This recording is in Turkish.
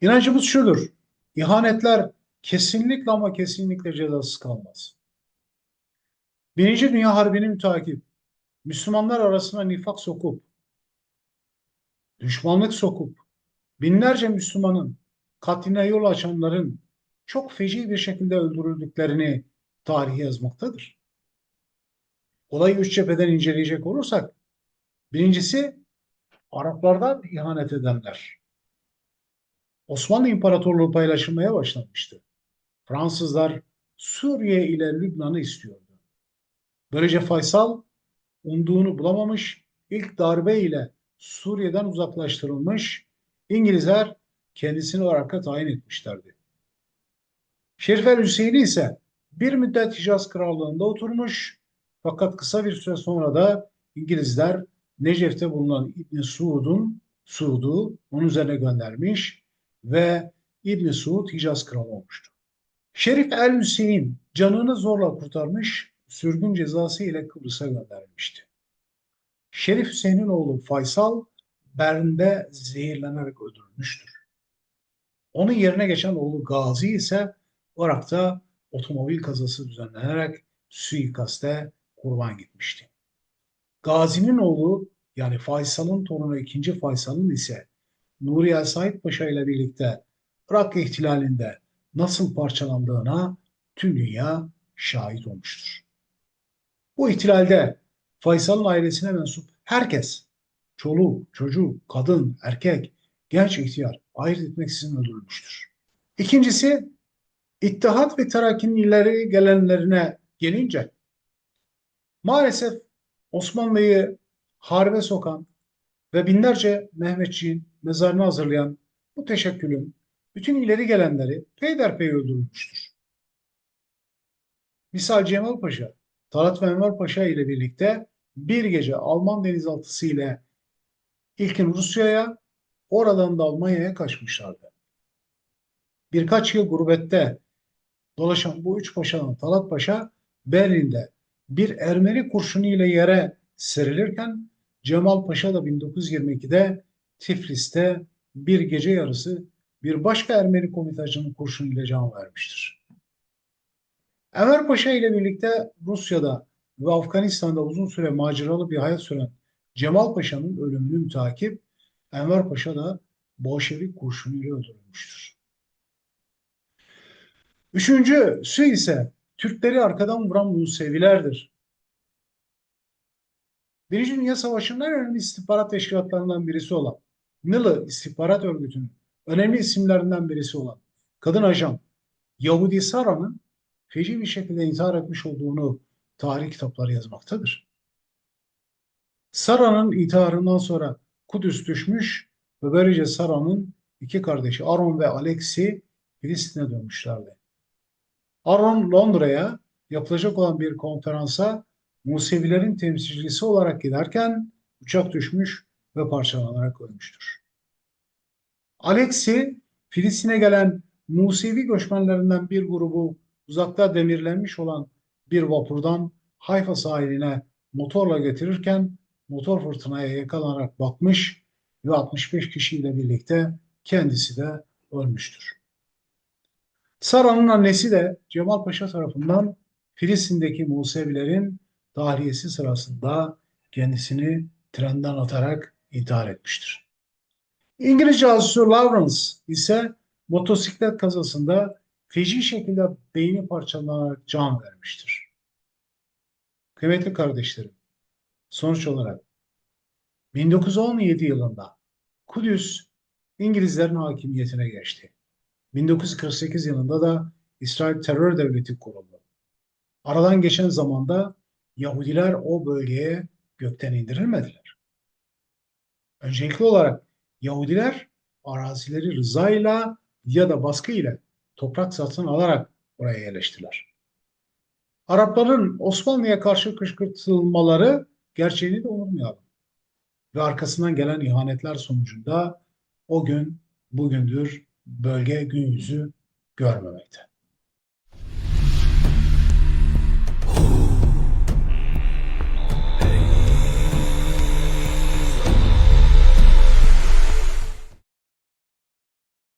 İnancımız şudur. İhanetler kesinlikle ama kesinlikle cezasız kalmaz. Birinci Dünya Harbi'ni mütakip, Müslümanlar arasına nifak sokup, düşmanlık sokup, binlerce Müslümanın katline yol açanların çok feci bir şekilde öldürüldüklerini tarihi yazmaktadır. Olayı üç cepheden inceleyecek olursak, birincisi Araplardan ihanet edenler. Osmanlı İmparatorluğu paylaşılmaya başlamıştı. Fransızlar Suriye ile Lübnan'ı istiyordu. Böylece Faysal umduğunu bulamamış, ilk darbe ile Suriye'den uzaklaştırılmış, İngilizler kendisini Irak'a tayin etmişlerdi. Şerif el Hüseyin'i ise bir müddet Hicaz Krallığı'nda oturmuş fakat kısa bir süre sonra da İngilizler Necef'te bulunan İbni Suud'un Suud'u onun üzerine göndermiş ve İbni Suud Hicaz kralı olmuştu. Şerif el Hüseyin canını zorla kurtarmış, sürgün cezası ile Kıbrıs'a gönderilmişti. Şerif Hüseyin'in oğlu Faysal Bern'de zehirlenerek öldürülmüştür. Onun yerine geçen oğlu Gazi ise Irak'ta otomobil kazası düzenlenerek suikaste kurban gitmişti. Gazi'nin oğlu yani Faysal'ın torunu 2. Faysal'ın ise Nuri El Said Paşa ile birlikte Irak ihtilalinde nasıl parçalandığına tüm dünya şahit olmuştur. Bu ihtilalde Faysal'ın ailesine mensup herkes, çoluk, çocuk, kadın, erkek, genç ihtiyar ayırt etmeksizin öldürülmüştür. İkincisi, İttihat ve Terakki'nin ileri gelenlerine gelince maalesef Osmanlı'yı harbe sokan ve binlerce Mehmetçiğin mezarını hazırlayan bu teşekkülün bütün ileri gelenleri peyderpey öldürülmüştür. Misal Cemal Paşa, Talat ve Enver Paşa ile birlikte bir gece Alman denizaltısı ile ilkin Rusya'ya, oradan da Almanya'ya kaçmışlardı. Birkaç yıl gurbette dolaşan bu üç paşadan Talat Paşa Berlin'de bir Ermeni kurşunu ile yere serilirken Cemal Paşa da 1922'de Tiflis'te bir gece yarısı bir başka Ermeni komitacının kurşunuyla can vermiştir. Enver Paşa ile birlikte Rusya'da ve Afganistan'da uzun süre maceralı bir hayat süren Cemal Paşa'nın ölümünü mütakip Enver Paşa da Bolşevik kurşunuyla öldürülmüştür. Üçüncüsü ise Türkleri arkadan vuran Musevilerdir. Birinci Dünya Savaşı'nın en önemli istihbarat teşkilatlarından birisi olan Nılı İstihbarat Örgütü'nün önemli isimlerinden birisi olan kadın ajan Yahudi Sara'nın feci bir şekilde intihar etmiş olduğunu tarih kitapları yazmaktadır. Sara'nın intiharından sonra Kudüs düşmüş ve böylece Sara'nın iki kardeşi Aaron ve Alexi Filistin'e dönmüşlerdi. Aaron Londra'ya yapılacak olan bir konferansa Musevilerin temsilcisi olarak giderken uçak düşmüş ve parçalanarak ölmüştür. Alexi, Filistin'e gelen Musevi göçmenlerinden bir grubu uzakta demirlenmiş olan bir vapurdan Hayfa sahiline motorla getirirken motor fırtınaya yakalanarak batmış ve 65 kişiyle birlikte kendisi de ölmüştür. Sara'nın annesi de Cemal Paşa tarafından Filistin'deki Musevilerin tahliyesi sırasında kendisini trenden atarak intihar etmiştir. İngiliz casusu Lawrence ise motosiklet kazasında feci şekilde beyni parçalanarak can vermiştir. Kıymetli kardeşlerim, sonuç olarak 1917 yılında Kudüs İngilizlerin hakimiyetine geçti. 1948 yılında da İsrail terör devleti kuruldu. Aradan geçen zamanda Yahudiler o bölgeye gökten indirilmediler. Öncelikli olarak Yahudiler arazileri rızayla ya da baskıyla toprak satın alarak oraya yerleştiler. Arapların Osmanlı'ya karşı kışkırtılmaları gerçeğini de unutmayalım. Ve arkasından gelen ihanetler sonucunda o gün bugündür bölge gün yüzü görmemekte.